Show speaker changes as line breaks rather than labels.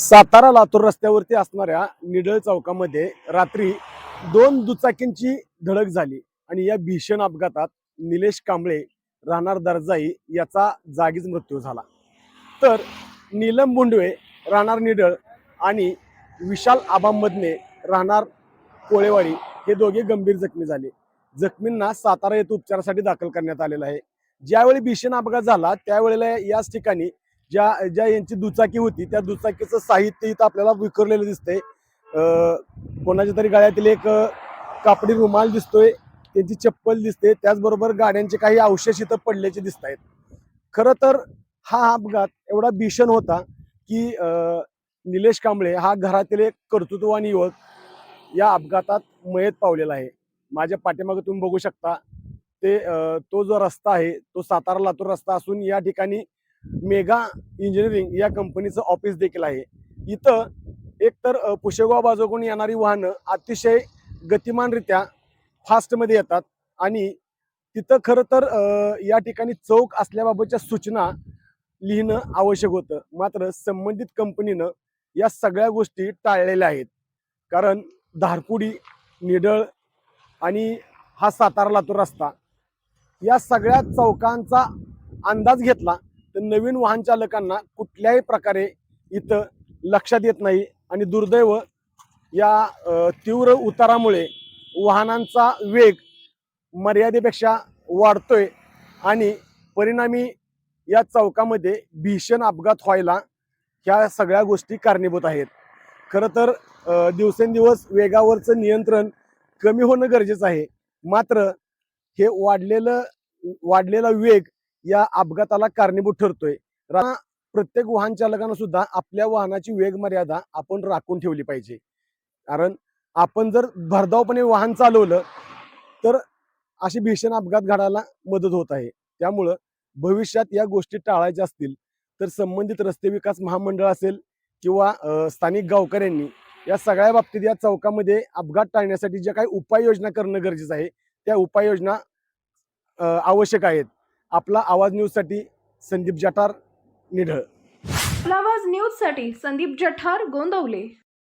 सातारा लातूर रस्त्यावरती असणाऱ्या निडळ चौकामध्ये रात्री दोन दुचाकींची धडक झाली आणि या भीषण अपघातात निलेश कांबळे राहणार दर्जाई याचा जागीच मृत्यू झाला. तर नीलम मुंडवे राहणार निडळ आणि विशाल आबांमधने राहणार कोळेवाडी हे दोघे गंभीर जखमी झाले. जखमींना सातारा येथे उपचारासाठी दाखल करण्यात आलेला आहे. ज्यावेळी भीषण अपघात झाला त्यावेळेला याच ठिकाणी ज्या ज्या यांची दुचाकी होती त्या दुचाकीचं साहित्य इथं आपल्याला विखरलेलं दिसतंय. कोणाच्या तरी गळ्यातील एक कापडी रुमाल दिसतोय त्यांची चप्पल दिसते त्याचबरोबर गाड्यांचे काही अवशेष इथं पडल्याचे दिसत आहेत खरं तर हा अपघात एवढा भीषण होता की निलेश कांबळे हा घरातील एक कर्तृत्ववान युवक या अपघातात मयत पावलेला आहे. माझ्या पाठीमागे तुम्ही बघू शकता. ते तो जो रस्ता आहे तो सातारा लातूर रस्ता असून या ठिकाणी मेगा इंजिनिअरिंग या कंपनीचं ऑफिस देखील आहे. इथं एकतर पुशेगाव बाजूकडून येणारी वाहनं अतिशय गतिमानरित्या फास्टमध्ये येतात आणि तिथं खरं तर या ठिकाणी चौक असल्याबाबतच्या सूचना लिहिणं आवश्यक होतं. मात्र संबंधित कंपनीनं या सगळ्या गोष्टी टाळलेल्या आहेत. कारण धारपुडी निडळ आणि हा सातारा लातूर रस्ता या सगळ्या चौकांचा अंदाज घेतला तर नवीन वाहन चालकांना कुठल्याही प्रकारे इथं लक्षात येत नाही आणि दुर्दैव या तीव्र उतारामुळे वाहनांचा वेग मर्यादेपेक्षा वाढतोय आणि परिणामी या चौकामध्ये भीषण अपघात व्हायला ह्या सगळ्या गोष्टी कारणीभूत आहेत. खरं तर दिवसेंदिवस वेगावरचं नियंत्रण कमी होणं गरजेचं आहे. मात्र हे वाढलेलं वाढलेला वेग या अपघाताला कारणीभूत ठरतोय. प्रत्येक वाहन चालकानं सुद्धा आपल्या वाहनाची वेग मर्यादा आपण राखून ठेवली पाहिजे. कारण आपण जर भरधावपणे वाहन चालवलं तर अशी भीषण अपघात घडायला मदत होत आहे. त्यामुळं भविष्यात या गोष्टी टाळायच्या असतील तर संबंधित रस्ते विकास महामंडळ असेल किंवा स्थानिक गावकऱ्यांनी या सगळ्या बाबतीत या चौकामध्ये अपघात टाळण्यासाठी ज्या काही उपाययोजना करणं गरजेचं आहे त्या उपाययोजना आवश्यक आहेत. आपला आवाज न्यूजसाठी संदीप जठार निढळ.
आपला आवाज न्यूजसाठी संदीप जठार गोंदवले.